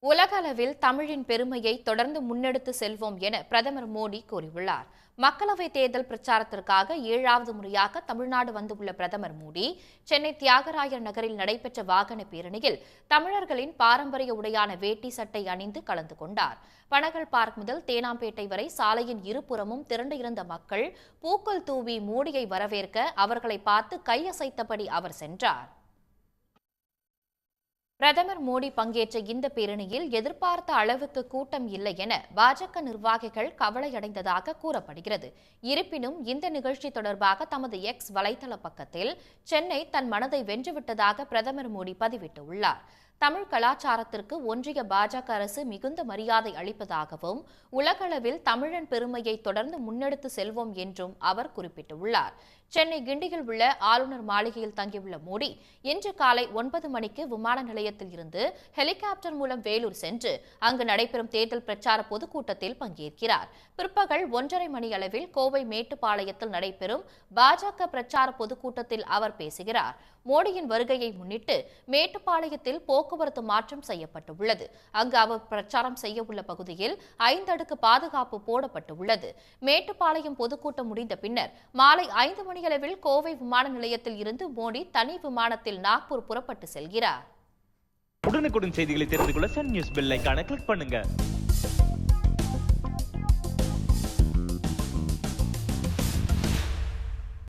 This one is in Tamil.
உலகளவில் தமிழின் பெருமையை தொடர்ந்து முன்னெடுத்து செல்வோம் என பிரதமர் மோடி கூறியுள்ளார். மக்களவைத் தேர்தல் பிரச்சாரத்திற்காக ஏழாவது முறையாக தமிழ்நாடு வந்துள்ள பிரதமர் மோடி சென்னை தியாகராயர் நகரில் நடைபெற்ற வாகன பேரணியில் தமிழர்களின் பாரம்பரிய உடையான வேட்டி சட்டை அணிந்து கலந்து கொண்டார். பனகல் பார்க் முதல் தேனாம்பேட்டை வரை சாலையின் இருபுறமும் திரண்டு இருந்த மக்கள் பூக்கள் தூவி மோடியை வரவேற்க அவர்களை பார்த்து கையசைத்தபடி அவர் சென்றார். பிரதமர் மோடி பங்கேற்ற இந்த பேரணியில் எதிர்பார்த்த அளவுக்கு கூட்டம் இல்லை என பாஜக நிர்வாகிகள் கவலையடைந்ததாக கூறப்படுகிறது. இருப்பினும் இந்த நிகழ்ச்சி தொடர்பாக தமது எக்ஸ் வலைதள பக்கத்தில் சென்னை தன் மனதை வென்றுவிட்டதாக பிரதமர் மோடி பதிவிட்டுள்ளார். தமிழ் கலாச்சாரத்திற்கு ஒன்றிய பாஜக அரசு மிகுந்த மரியாதை அளிப்பதாகவும் உலகளவில் தமிழன் பெருமையை தொடர்ந்து முன்னெடுத்து செல்வோம் என்றும் அவர் குறிப்பிட்டுள்ளார். சென்னை கிண்டியில் உள்ள ஆளுநர் மாளிகையில் தங்கியுள்ள மோடி இன்று காலை ஒன்பது மணிக்கு விமான நிலையத்தில் இருந்து ஹெலிகாப்டர் மூலம் வேலூர் சென்று அங்கு நடைபெறும் தேர்தல் பிரச்சார பொதுக்கூட்டத்தில் பங்கேற்கிறார். பிற்பகல் ஒன்றரை மணி அளவில் கோவை மேட்டுப்பாளையத்தில் நடைபெறும் பாஜக பிரச்சார பொதுக்கூட்டத்தில் அவர் பேசுகிறார். மோடியின் வருகையை முன்னிட்டு மேட்டுப்பாளையத்தில் போக்கு போக்குவரத்து மாற்றம் செய்யப்பட்டுள்ளது. அங்கு அவர் பிரச்சாரம் செய்ய உள்ள பகுதியில் ஐந்தடுக்கு பாதுகாப்பு போடப்பட்டுள்ளது. மேட்டுப்பாளையம் பொதுக்கூட்டம் முடிந்த பின்னர் மாலை ஐந்து மணியளவில் கோவை விமான நிலையத்தில் இருந்து மோடி தனி விமானத்தில் நாக்பூர் புறப்பட்டு செல்கிறார். உடனுக்குடன் செய்திகளை தெரிந்து கொள்ள சன் நியூஸ் பெல் கிளிக் பண்ணுங்க.